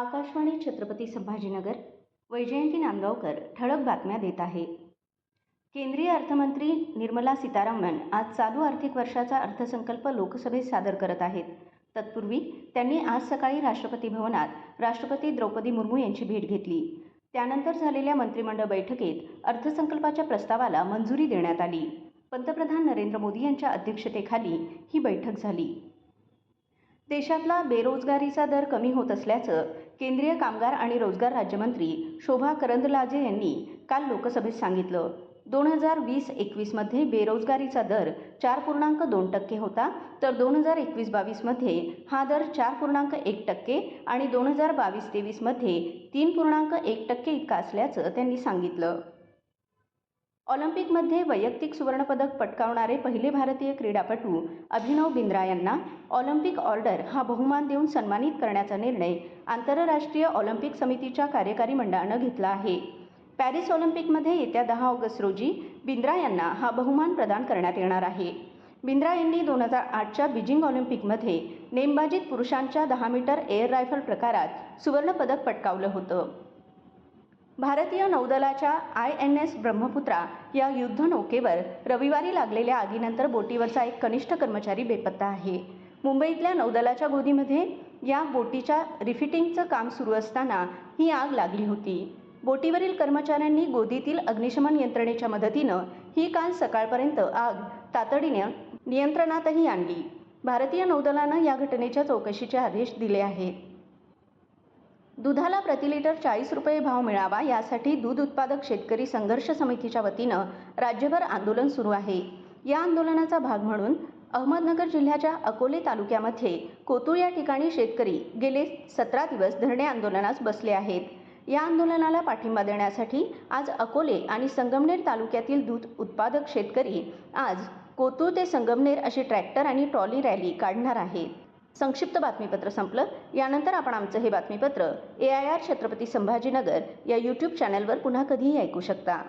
आकाशवाणी छत्रपती संभाजीनगर वैजयंती नांदगावकर ठळक बातम्या देत आहे. केंद्रीय अर्थमंत्री निर्मला सीतारामन आज चालू आर्थिक वर्षाचा अर्थसंकल्प लोकसभेत सादर करत आहेत. तत्पूर्वी त्यांनी आज सकाळी राष्ट्रपती भवनात राष्ट्रपती द्रौपदी मुर्मू यांची भेट घेतली. त्यानंतर झालेल्या मंत्रिमंडळ बैठकीत अर्थसंकल्पाच्या प्रस्तावाला मंजुरी देण्यात आली. पंतप्रधान नरेंद्र मोदी यांच्या अध्यक्षतेखाली ही बैठक झाली. देशातला बेरोजगारीचा दर कमी होत असल्याचं केंद्रीय कामगार आणि रोजगार राज्यमंत्री शोभा करंदलाजे यांनी काल लोकसभेत सांगितलं. दोन हजार वीस एकवीसमध्ये बेरोजगारीचा दर चार पूर्णांक दोन टक्के होता तर दोन हजार एकवीस बावीसमध्ये हा दर चार पूर्णांक एक टक्के आणि दोन हजार बावीस तेवीसमध्ये तीन पूर्णांक एक टक्के इतका असल्याचं त्यांनी सांगितलं. ऑलिम्पिकमध्ये वैयक्तिक सुवर्णपदक पटकावणारे पहिले भारतीय क्रीडापटू अभिनव बिंद्रा यांना ऑलिम्पिक ऑर्डर हा बहुमान देऊन सन्मानित करण्याचा निर्णय आंतरराष्ट्रीय ऑलिम्पिक समितीच्या कार्यकारी मंडळानं घेतला आहे. पॅरिस ऑलिम्पिकमध्ये येत्या दहा ऑगस्ट रोजी बिंद्रा यांना हा बहुमान प्रदान करण्यात येणार आहे. बिंद्रा यांनी दोन हजार आठच्या बीजिंग ऑलिम्पिकमध्ये नेमबाजीत पुरुषांच्या दहा मीटर एअर रायफल प्रकारात सुवर्णपदक पटकावलं होतं. भारतीय नौदलाच्या आय एन एस ब्रह्मपुत्रा या युद्धनौकेवर रविवारी लागलेल्या आगीनंतर बोटीवरचा एक कनिष्ठ कर्मचारी बेपत्ता आहे. मुंबईतल्या नौदलाच्या गोदीमध्ये या बोटीच्या रिफिटिंगचं काम सुरू असताना ही आग लागली होती. बोटीवरील कर्मचाऱ्यांनी गोदीतील अग्निशमन यंत्रणेच्या मदतीनं ही काल सकाळपर्यंत आग तातडीने नियंत्रणातही आणली. भारतीय नौदलानं या घटनेच्या चौकशीचे आदेश दिले आहेत. दुधाला प्रति लिटर चाळीस रुपये भाव मिळावा यासाठी दूध उत्पादक शेतकरी संघर्ष समितीच्या वतीनं राज्यभर आंदोलन सुरू आहे. या आंदोलनाचा भाग म्हणून अहमदनगर जिल्ह्याच्या अकोले तालुक्यामध्ये कोतुळ या ठिकाणी शेतकरी गेले सतरा दिवस धरणे आंदोलनास बसले आहेत. या आंदोलनाला पाठिंबा देण्यासाठी आज अकोले आणि संगमनेर तालुक्यातील दूध उत्पादक शेतकरी आज कोतुळ ते संगमनेर अशी ट्रॅक्टर आणि ट्रॉली रॅली काढणार आहेत. संक्षिप्त बातमीपत्र संपलं. यानंतर आपण आमचं हे बातमीपत्र A I R Chhatrapati Sambhajinagar या यूट्यूब चॅनलवर पुन्हा कधीही ऐकू शकता.